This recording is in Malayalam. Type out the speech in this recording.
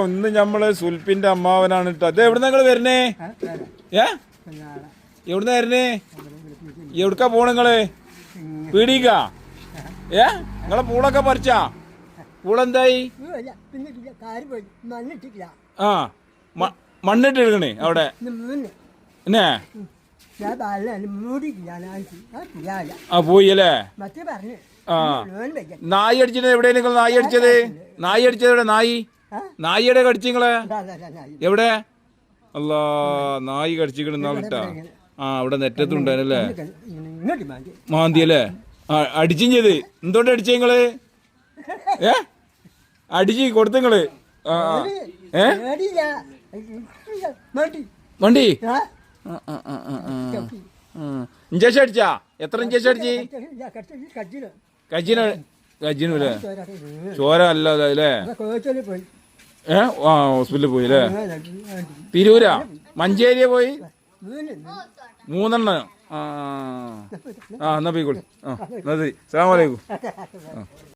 ഒന്ന് നമ്മൾ സുൽപിന്റെ അമ്മാവനാണ് കേട്ടോ അത് എവിടെ നിങ്ങൾ വരുന്നേ ഏ? എവിടുന്ന വരുന്നേ എവിടുക്കാ പോണ നിങ്ങൾ പീടിക്കാ ഏ? നിങ്ങളെ പൂളൊക്കെ പറിച്ചാ? പൂളെന്തായി? ആ മണ്ണിട്ട് അവിടെ. എന്നേ? ആ പോയി അല്ലേ ആ. നായി അടിച്ചത് എവിടെയാണ് നിങ്ങൾ നായി അടിച്ചത്? നായി അടിച്ചത് എവിടെ? നായി? നായിയുടെ കടിച്ചു നിങ്ങളെ അതാ, അതാ, അതാ, അതാ. എവിടെ? അല്ലാ നായി കടിച്ചിക്കണെന്നാ കിട്ടാ ആ അവിടെ നെറ്റത്തുണ്ടായിരുന്നല്ലേ ഇങ്ങോട്ട് മാന്തി അല്ലേ ആ അടിച്ചും ചെയ്ത്. എന്തുകൊണ്ട് അടിച്ച നിങ്ങൾ? ഏ? അടിച്ച് കൊടുത്തു നിങ്ങൾ. ആ. ഏ? വണ്ടി. ഇഞ്ചക്ഷൻ അടിച്ചാ? എത്ര ഇഞ്ചക്ഷൻ അടിച്ച്? കജിനോ കജിനോ അല്ലേ? ചോര അല്ല? ഏ? ആ ഹോസ്പിറ്റലിൽ പോയി അല്ലേ തിരൂരാ? മഞ്ചേരിയ പോയി? മൂന്നെണ്ണ. ആ ആ എന്നാ പോയിക്കോളി. ആ എന്നാ ശരി. അസ്സാം വലൈക്കും